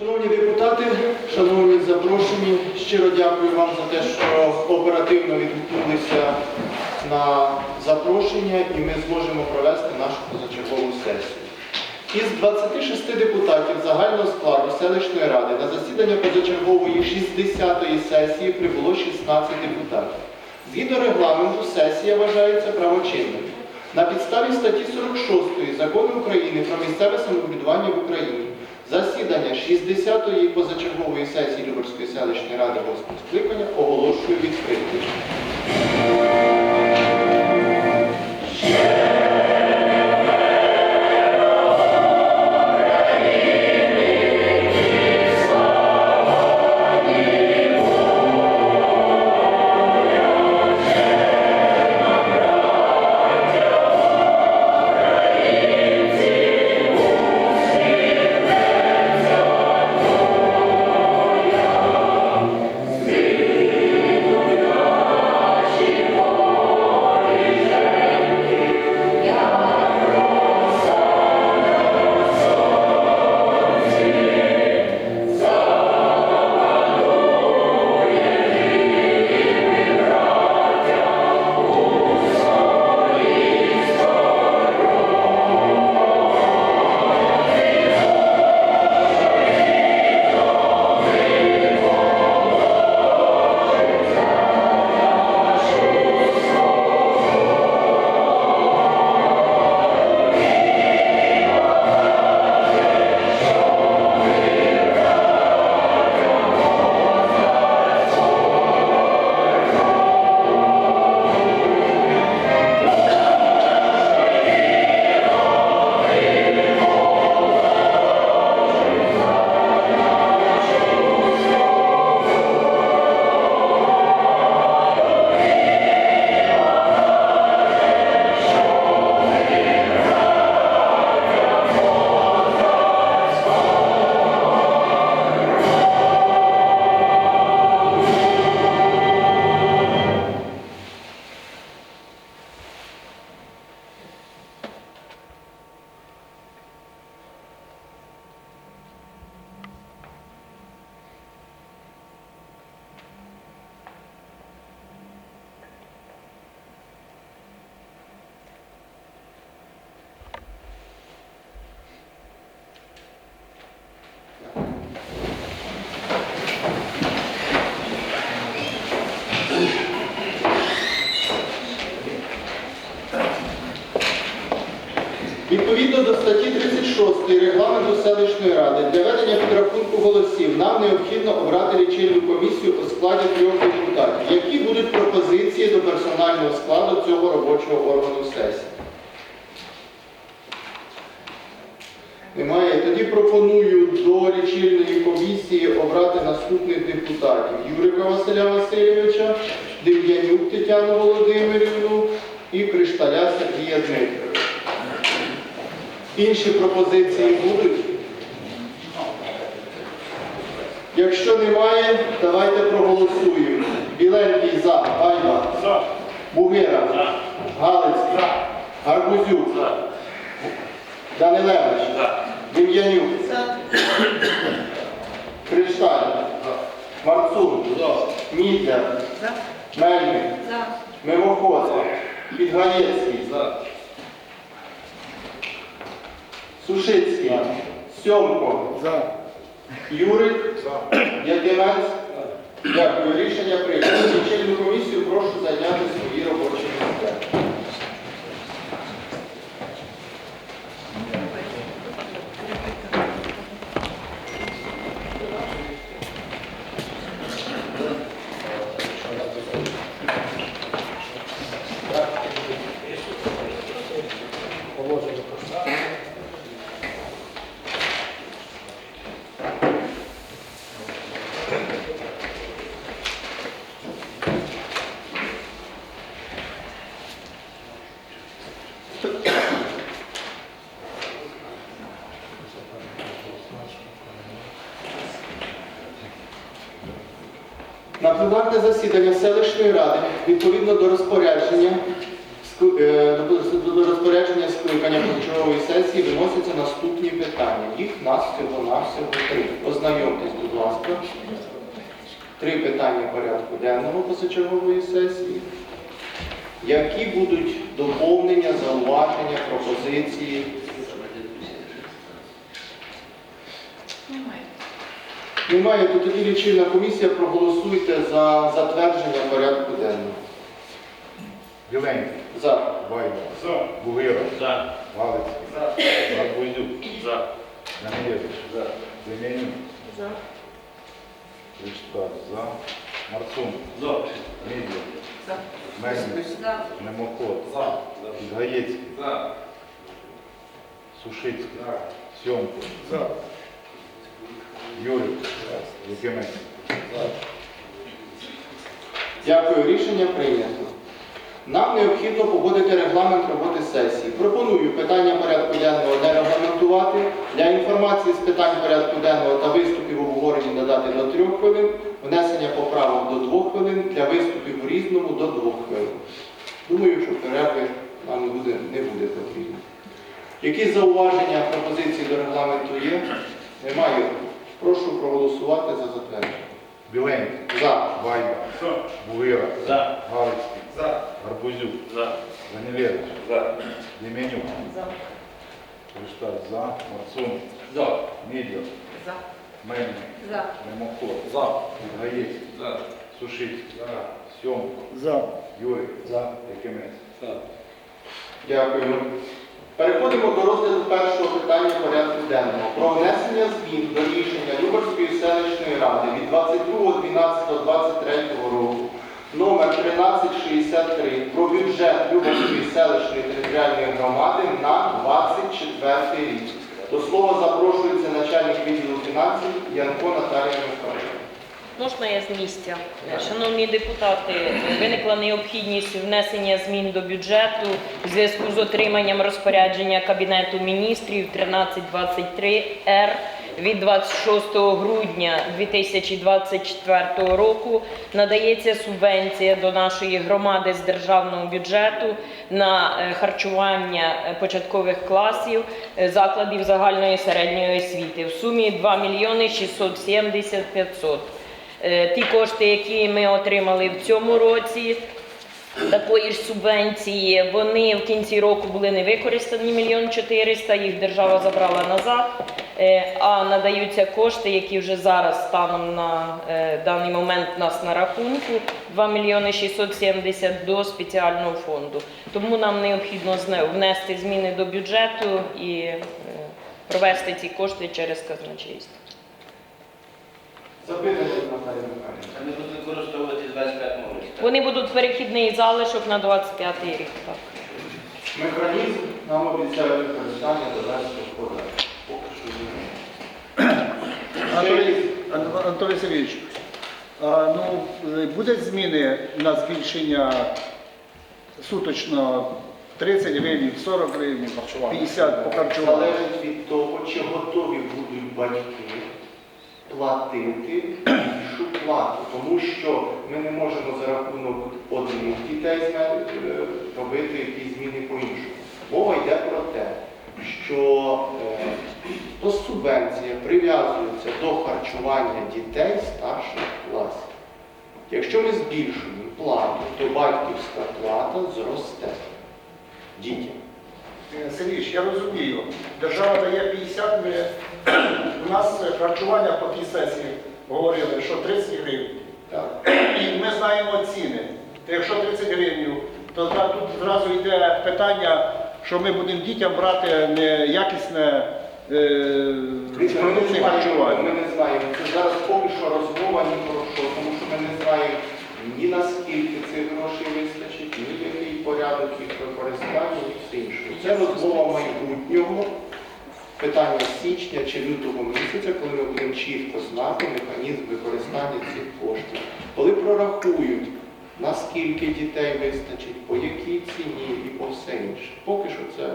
Шановні депутати, шановні запрошені, щиро дякую вам за те, що оперативно відгукнулися на запрошення і ми зможемо провести нашу позачергову сесію. Із 26 депутатів загального складу селищної ради на засідання позачергової 60-ї сесії прибуло 16 депутатів. Згідно регламенту, сесія вважається правочинною. На підставі статті 46 Закону України про місцеве самоврядування в Україні засідання 60-ї позачергової сесії Люберської селищної ради 8 скликання оголошую відкритим. Відповідно до статті 36 регламенту селищної ради для ведення підрахунку голосів нам необхідно обрати лічильну комісію у складі трьох депутатів. Які будуть пропозиції до персонального складу цього робочого органу сесії? Немає. Тоді пропоную до лічильної комісії обрати наступних депутатів: Юрика Василя Васильовича, Дем'янюк Тетяну Володимирівну і Кришталя Сергія Дмитровича. Інші пропозиції будуть? Якщо немає, давайте проголосуємо. Біленький за, Гайба, За. Бугира, За. Галицький, За. Гарбузюк, За. Данилевич, За. Дем'янюк, Кришталь, Марцун, Мітля, Мельник, Мимоход, Підгаєцький, Сушицький, Сьомко, Юрик, Якимець. Дякую. Рішення прийнято. Лічильну комісію прошу зайняти свої робочі місця. На пленарне засідання селищної ради відповідно до розпорядження е, До розпорядження скликання позачергової сесії виносяться наступні питання. Їх нас всього-навсього три. Ознайомтесь, будь ласка. Три питання порядку денного позачергової сесії. Які будуть доповнення, зауваження, пропозиції? Немає, то тоді лічильна комісія проголосуйте за затвердження порядку денного. Біленький, За. Вайда, Бугира, За. Галицький, Арбузюк, За. Данилевич, Демянюк, Кричка, за, Марцун, За. Мідля, Мельник, Немоход, Підгаєцький, За. Сушицький, Сьомко, Юрій, Якимець. Дякую, рішення прийнято. Нам необхідно погодити регламент роботи сесії. Пропоную питання порядку денного не регламентувати. Для інформації з питань порядку денного та виступів у обговоренні надати до трьох хвилин, внесення поправок до двох хвилин, для виступів у різному до двох хвилин. Думаю, що перерви нам буде, не буде потрібно. Якісь зауваження, пропозиції до регламенту є? Немає. Прошу проголосувати за затвердження. Біленький, За. Вайда, Бугира, За. Галицький, За. Арбузюк, За. Данилевич, За. Демянюк, Кричка, за, Марцун, За. Мідля, За. Мельник, За. Немоход, За. Підгаєцький, За. Сушицький, Сьомко, За. Юрій, Якимець. Дякую. Переходимо до розгляду першого питання порядку денного про внесення змін до рішення Люберської селищної ради від 22.12.23 року номер 1363 про бюджет Люберської селищної територіальної громади на 24 рік. До слова запрошується начальник відділу фінансів Янко Наталія Михайлівна. Можна я з місця? Шановні депутати, виникла необхідність внесення змін до бюджету у зв'язку з отриманням розпорядження Кабінету міністрів 1323-Р від 26 грудня 2024 року надається субвенція до нашої громади з державного бюджету на е, харчування е, початкових класів е, закладів загальної середньої освіти в сумі 2 мільйони 670 500. Е, Ті кошти, які ми отримали в цьому році, такої ж субвенції, вони в кінці року були не використані мільйон 400, їх держава забрала назад. Е, А надаються кошти, які вже зараз станом на е, даний момент у нас на рахунку 2 мільйони 670 до спеціального фонду. Тому нам необхідно внести зміни до бюджету і провести ці кошти через казначейство. Запитання Наталія Михайлівна. Вони будуть використовувати 25 році. Вони будуть перехідний залишок на 25 рік. Так. Механізм нам обіцяють використання податку. Поки що. Анатолій, Ан- Анатолій Сергійович, а, ну, е, будуть зміни на збільшення суточно 30 гривень, 40 гривень, 50 по харчуванню? Залежить від того, чи готові будуть батьки платити більшу плату, тому що ми не можемо за рахунок одних дітей е, робити якісь зміни по-іншому. Мова йде про те, що е, то субвенція прив'язується до харчування дітей старших класів. Якщо ми збільшуємо плату, то батьківська плата зросте дітям. Е, Сергійович, я розумію, держава дає 50 ми, у нас е, харчування по тій сесії говорили, що 30 гривень. І ми знаємо ціни. Якщо 30 гривень, то тут зразу йде питання, що ми будемо дітям брати неякісне е, Дивіться, Ми не продукти знаємо, ми не знаємо. Це зараз поки що розмова ні про що, тому що ми не знаємо ні наскільки цих грошей вистачить, ні який порядок їх використання, ні все інше. Це розмова майбутнього, питання січня чи лютого місяця, коли ми будемо чітко знати механізм використання цих коштів. Коли прорахують, наскільки дітей вистачить, по якій ціні і по все інше. Поки що це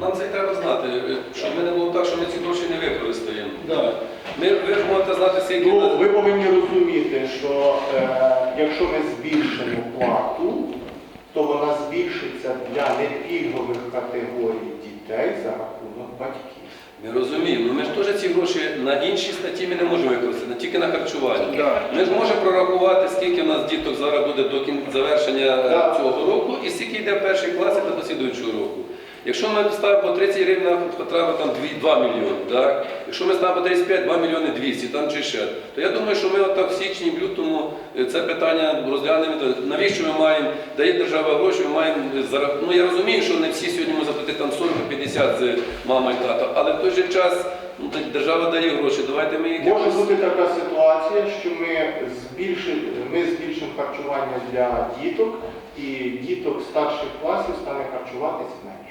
Нам це й треба знати, щоб ми не було так, що ми ці гроші не використаємо. Да. Ми, ви ж можете знати, скільки Ну, ви повинні розуміти, що е, якщо ми збільшимо плату, то вона збільшиться для непільгових категорій дітей за рахунок батьків. Ми розумію. ну ми ж теж ці гроші на інші статті ми не можемо використати, тільки на харчування. Да. Ми ж можемо прорахувати, скільки в нас діток зараз буде до кін- завершення е, Да. цього року і скільки йде в перший клас і до послідуючого року. Якщо ми ставимо по 30 гривень на потреба там 2, 2 мільйони, так? якщо ми ставимо по 35, 2 мільйони 200 там чи ще, то я думаю, що ми отак в січні, в лютому е, це питання розглянемо. Навіщо ми маємо, дає держава гроші, ми маємо Ну я розумію, що не всі сьогодні можуть заплатити там 40-50 з мама і тато, але в той же час ну, держава дає гроші, давайте ми їх Може бути така ситуація, що ми збільшимо, ми збільшимо харчування для діток, і діток старших класів стане харчуватись менше.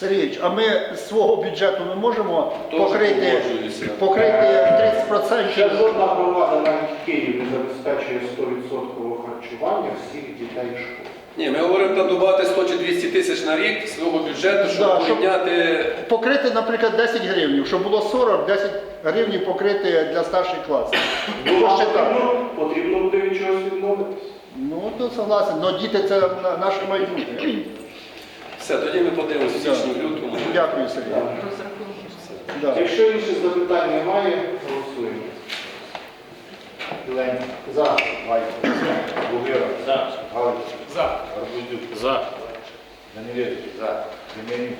Сергійович, а ми з свого бюджету ми можемо покрити, погоджуюся. покрити 30%? Ще жодна громада навіть в Києві не забезпечує 100% харчування всіх дітей школ. Ні, ми говоримо там 100 чи 200 тисяч на рік свого бюджету, щоб Да, щоб- підняти. Покрити, наприклад, 10 гривень, щоб було 40, 10 гривень покрити для старших класів. Ну, ще так? потрібно, потрібно буде від чогось відмовитись. Ну, то согласен, але діти це на- наше майбутнє. Все, тоді ми подивимося в січні, в лютому. Дякую, Сергій. Да. Якщо інших запитань немає, голосуємо. Лень. За. Вайко. Бугера. За. Галич. За. Арбузюк. За. Данилевич. За. Семенюк.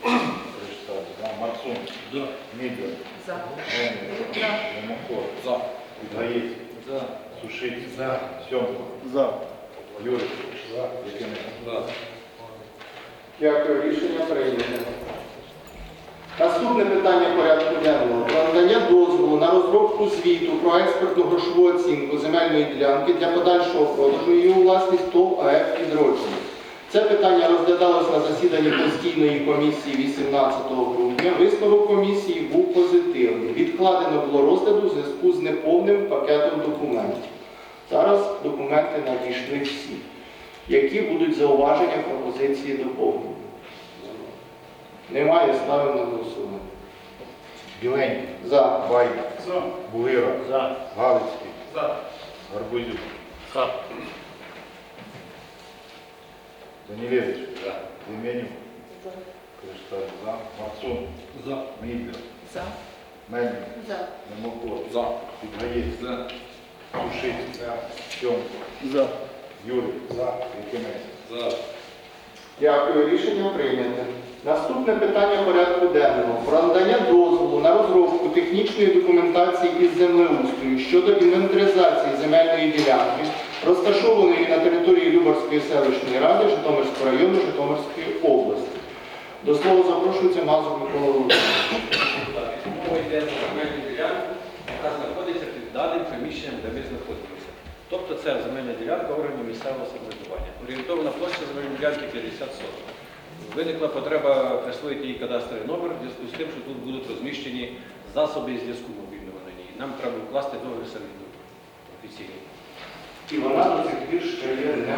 Кришталь. За. Марцун. За. Мідер. За. Мельник. Ломаков. За. Підгаєць. За. Сушицький. За. Сьомко. За. Юрик. Дякую, рішення прийнято. Наступне питання порядку денного. Про надання дозволу на розробку звіту про експертну грошову оцінку земельної ділянки для подальшого продажу її у власність ТОВ АФ «Відродження». Це питання розглядалось на засіданні постійної комісії 18 грудня. Висновок комісії був позитивний. Відкладено було розгляду в зв'язку з неповним пакетом документів. Зараз документи надійшли всі. Які будуть зауваження, пропозиції доповнення? Немає, ставимо на голосування. Біленький. За. Вайко. За. Бугера. За. Галицький. За. Арбузюк. За. Данилевич. За. Семенюк. Кришталь. За. Марцун. За. Мідер. За. Мельник. За. Ломаков. За. Підгаєць. За. Сушицький. За. Сьомко. За. Юрик. За. Якимець. За. Дякую, рішення прийнято. Наступне питання порядку денного. Про надання дозволу на розробку технічної документації із землеустрою щодо інвентаризації земельної ділянки, розташованої на території Любарської селищної ради Житомирського району Житомирської області. До слова запрошується Мазур Микола. Мова йде про земельну ділянку, яка знаходиться під даним приміщенням, де ми знаходимося. Тобто це земельна ділянка органів місцевого самоврядування. Орієнтована площа земельної ділянки 50 соток. Виникла потреба присвоїти їй кадастровий номер в зв'язку з тим, що тут будуть розміщені засоби зв'язку мобільного на ній. Нам треба вкласти договір сервітуту офіційний. І вона до сих пір ще є не.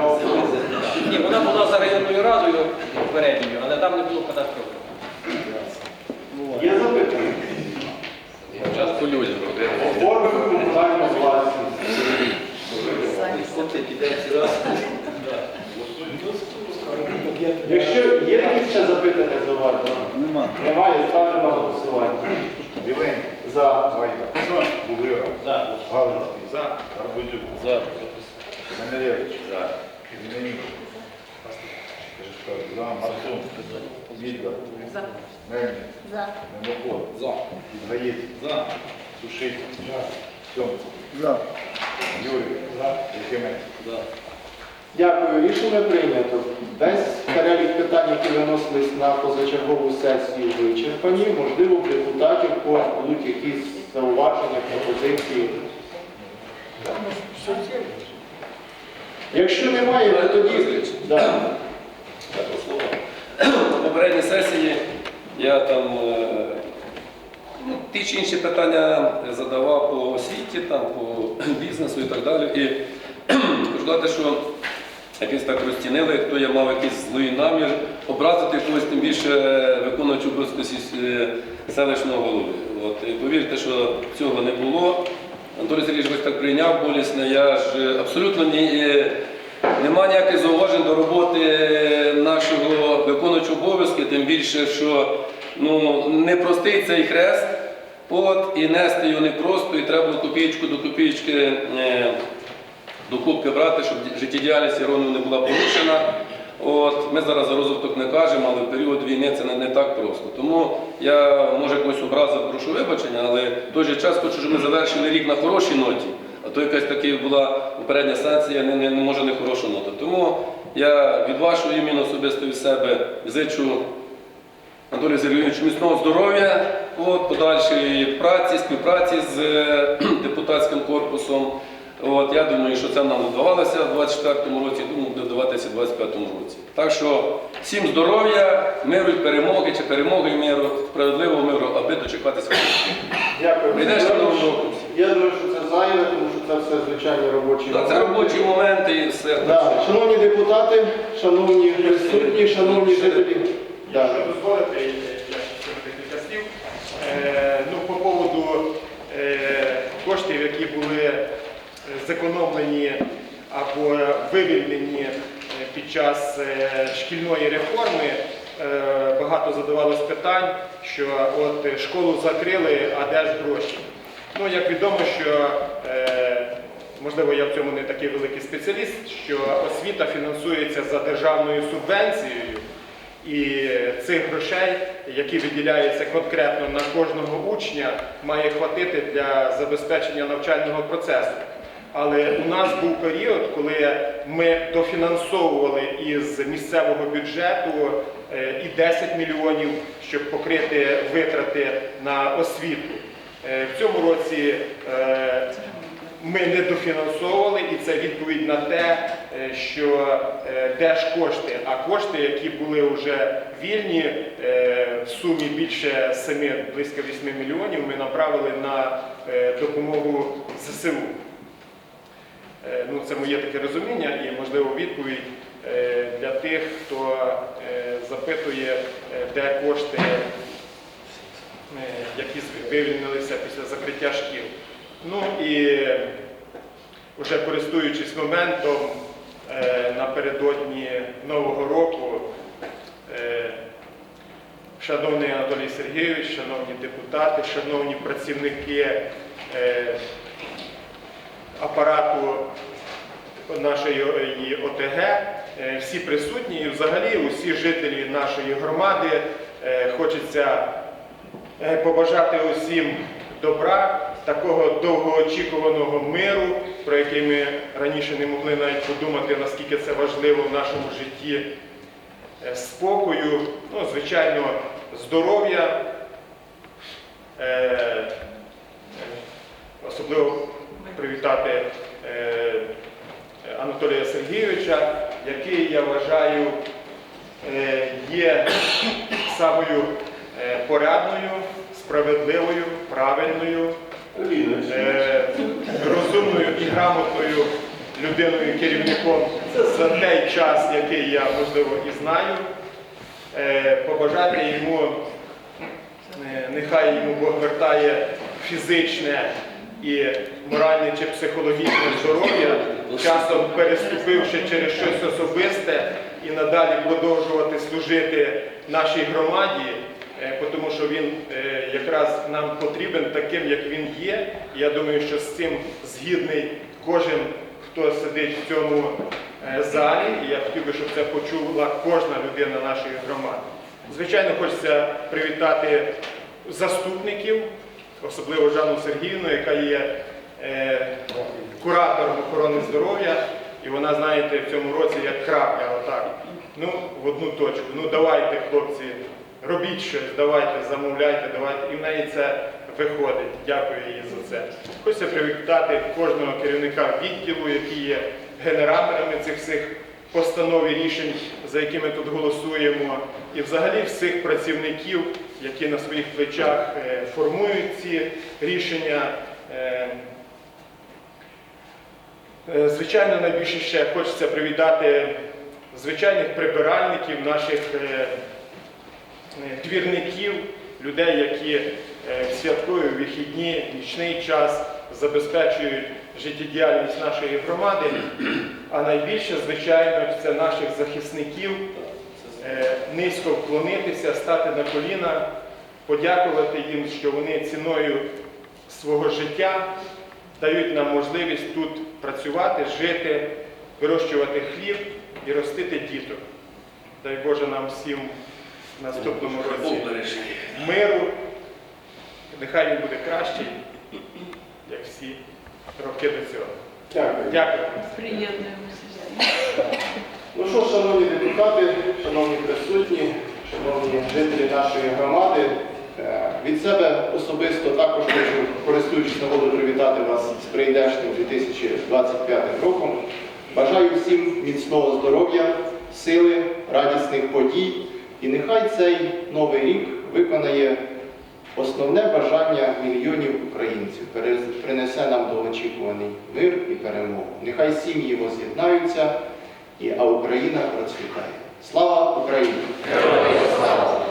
Ні, вона була за районною радою попередньою, але там не було кадастрового. номера. Є запитання? Час по людям. Оформимо комунальну власність. Якщо є якісь ще Нема. Немає, ставлю на голосування. Біленький. За. Вайко. Бугера. За. Галицький. За. Арбузюк. За. Данилевич. За. Кришталь. За. Марцун. Мідер. За. Мельник. За. Ломаков. За. Підгаєць. За. Сушицький. За. Сьомко. За. Юрик. За. Якимець. За. Дякую, рішення прийнято. Весь перелік питань, які виносились на позачергову сесію, вичерпані. Можливо, в депутатів будуть якісь зауваження, пропозиції. Якщо немає, то тоді. Да. Попередній сесії я там е, ну, ті чи інші питання задавав по освіті, там, по бізнесу і так далі. І хочу що якось так розцінили, хто я мав якийсь злий намір образити когось, тим більше виконуючи обов'язки сіс- е, селищного голови. От, і повірте, що цього не було. Анатолій Сергійович ось так прийняв болісне. Я ж е, абсолютно ні, е, Нема ніяких зауважень до роботи нашого виконуючого обов'язки, тим більше, що ну, непростий цей хрест, от, і нести його непросто, і треба було копієчку до копієчки до кубки брати, щоб життєдіяльність Ірону не була порушена. От, ми зараз за розвиток не кажемо, але в період війни це не, не так просто. Тому я може якось образив, прошу вибачення, але в той же час хочу, щоб ми завершили рік на хорошій ноті. А то якась така була попередня санкція, не, не, не може не хороша нота. Тому я від вашого імені особисто від себе зичу Анатолію Сергійовичу міцного здоров'я, подальшої праці, співпраці з е, депутатським корпусом. От, я думаю, що це нам вдавалося в 24-му році, думаю, буде вдаватися в 25-му році. Так що всім здоров'я, миру і перемоги, чи перемоги і миру, справедливого миру, аби дочекатися. Дякую. Прийдеш на Новому року. Я думаю, що це зайве, тому що це все звичайні робочі. Так, це робочі моменти і все. Да. Шановні депутати, шановні присутні, шановні жителі. Якщо дозволите, я ще декілька слів. Е, Ну, по поводу е, коштів, які були е, зекономлені або вивільнені е, під час е, шкільної реформи, е, багато задавалось питань, що от школу закрили, а де ж гроші? Ну, як відомо, що можливо я в цьому не такий великий спеціаліст, що освіта фінансується за державною субвенцією. І цих грошей, які виділяються конкретно на кожного учня, має хватити для забезпечення навчального процесу. Але у нас був період, коли ми дофінансовували із місцевого бюджету е, і 10 мільйонів, щоб покрити витрати на освіту. Е, В цьому році е, ми не дофінансовували, і це відповідь на те, що де ж кошти, а кошти, які були вже вільні в сумі більше 7, близько 8 мільйонів, ми направили на допомогу ЗСУ. Е, Ну, це моє таке розуміння і, можливо, відповідь е, для тих, хто е, запитує, де кошти, які вивільнилися після закриття шкіл. Ну і вже користуючись моментом напередодні Нового року, шановний Анатолій Сергійович, шановні депутати, шановні працівники апарату нашої ОТГ, е, всі присутні. І взагалі усі жителі нашої громади, е, хочеться е, побажати усім добра, такого довгоочікуваного миру, про який ми раніше не могли навіть подумати, наскільки це важливо в нашому житті, спокою, ну, звичайно, здоров'я. Особливо привітати е, Анатолія Сергійовича, який, я вважаю, е, є самою е, порядною, справедливою, правильною, е, розумною і грамотною людиною, керівником за той час, який я, можливо, і знаю. Е, Побажати йому, е, нехай йому Бог вертає фізичне і моральне чи психологічне здоров'я, часом переступивши через щось особисте і надалі продовжувати служити нашій громаді, е, тому що він е, якраз нам потрібен таким, як він є. Я думаю, що з цим згідний кожен, хто сидить в цьому е, залі, і я хотів би, щоб це почула кожна людина нашої громади. Звичайно, хочеться привітати заступників, особливо Жанну Сергіївну, яка є е, куратором охорони здоров'я, і вона, знаєте, в цьому році як крапля, отак, ну, в одну точку. Ну давайте, хлопці, робіть щось, давайте, замовляйте, давайте. І в неї це виходить. Дякую їй за це. Хочеться привітати кожного керівника відділу, які є генераторами цих всіх постанов і рішень, за які ми тут голосуємо, і взагалі всіх працівників, які на своїх плечах е, формують ці рішення. Е, е, Звичайно, найбільше ще хочеться привітати звичайних прибиральників, наших двірників, людей, які в вихідні, нічний час забезпечують життєдіяльність нашої громади. а найбільше, звичайно, це наших захисників. Е, Низько вклонитися, стати на коліна, подякувати їм, що вони ціною свого життя дають нам можливість тут працювати, жити, вирощувати хліб і ростити діток. Дай Боже нам всім в наступному році миру. Нехай він буде кращий, як всі роки до цього. Дякую. Дякую. Ну що, шановні депутати, шановні присутні, шановні жителі нашої громади, е, від себе особисто також хочу, користуючись нагодою, привітати вас з прийдешнім 2025 роком. Бажаю всім міцного здоров'я, сили, радісних подій. І нехай цей новий рік виконає основне бажання мільйонів українців, принесе нам довгоочікуваний мир і перемогу. Нехай сім'ї воз'єднаються, і, а Україна процвітає. Слава Україні!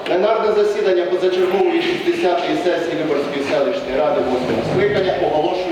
Пленарне засідання позачергової 60-ї сесії Виборської селищної ради 8 скликання оголошую.